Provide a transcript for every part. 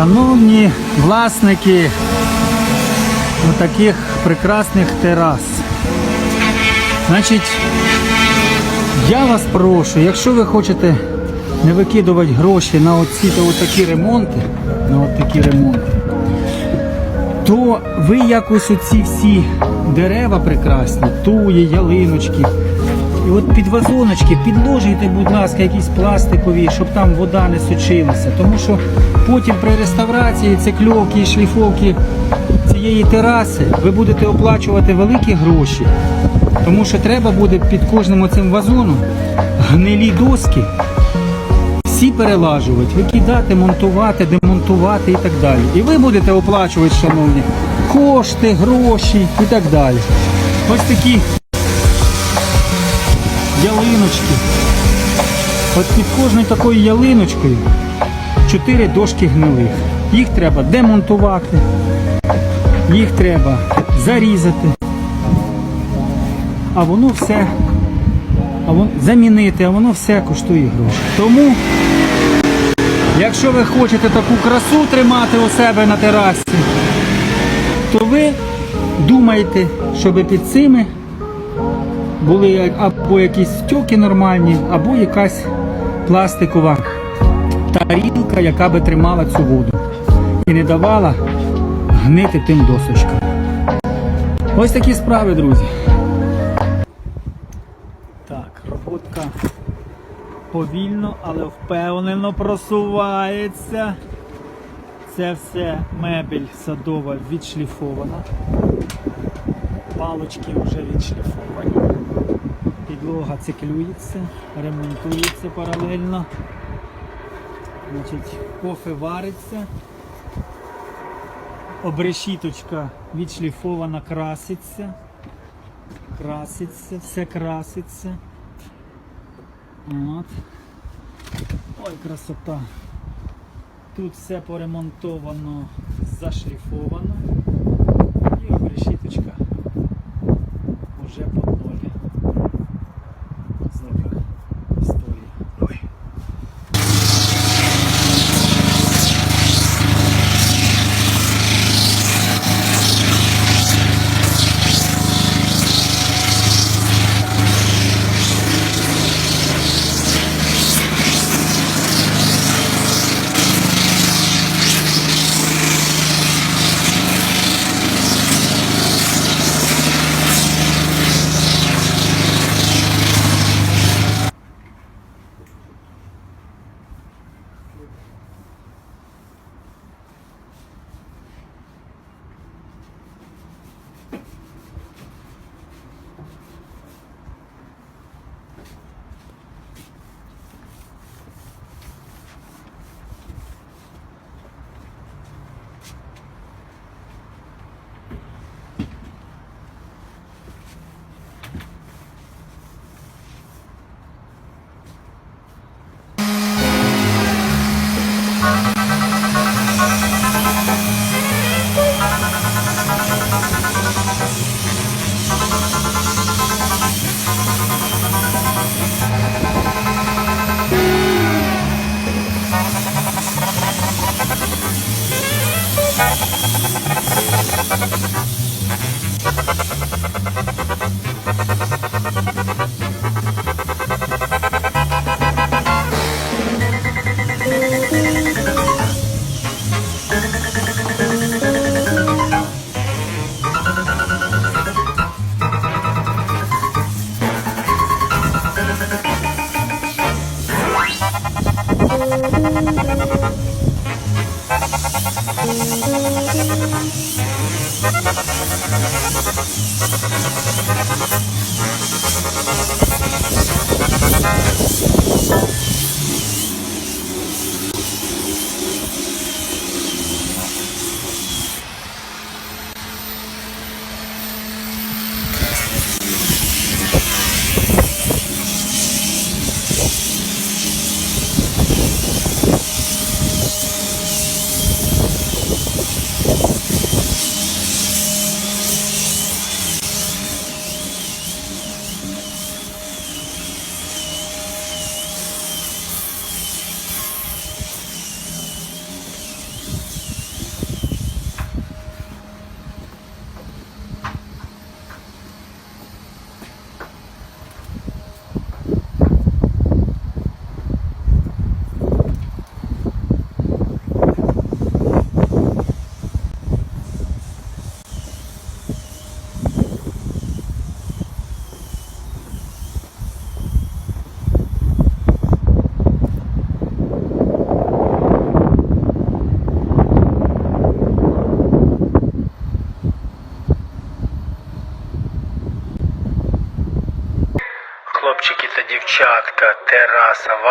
Шановні власники таких прекрасних терас. Значить, я вас прошу, якщо ви хочете не викидувати гроші на оці та отакі ремонти, на от такі ремонти, то ви якось оці всі дерева прекрасні, туї, ялиночки, і от під вазоночки підложуйте, будь ласка, якісь пластикові, щоб там вода не сочилася. Тому що потім при реставрації цикльовки і шліфовки цієї тераси ви будете оплачувати великі гроші. Тому що треба буде під кожним оцим вазоном гнилі доски всі перелажувати, викидати, монтувати, демонтувати і так далі. І ви будете оплачувати, шановні, кошти, гроші і так далі. Ось такі ялиночки. От під кожною такою ялиночкою чотири дошки гнилих. Їх треба демонтувати, їх треба зарізати. А воно все а вон, замінити, а воно все коштує гроші. Тому, якщо ви хочете таку красу тримати у себе на терасі, то ви думаєте, щоб під цими були або якісь стьоки нормальні, або якась пластикова тарілка, яка би тримала цю воду і не давала гнити тим досочкам. Ось такі справи, друзі. Так, роботка повільно, але впевнено просувається. Це все мебель садова відшліфована. Палочки вже відшліфовані. Підлога циклюється, ремонтується паралельно. Значить, кофе вариться. Обрешіточка відшліфована, краситься краситься, все краситься. От. Ой, красота. Тут все поремонтовано, зашліфовано. Thank you.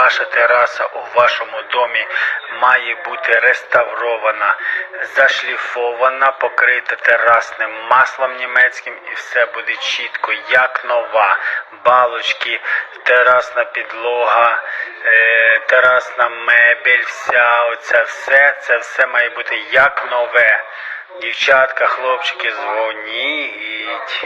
Ваша тераса у вашому домі має бути реставрована, зашліфована, покрита терасним маслом німецьким і все буде чітко, як нова. Балочки, терасна підлога, е, терасна мебель, вся оце все, це все має бути як нове. Дівчатка, хлопчики, дзвоніть.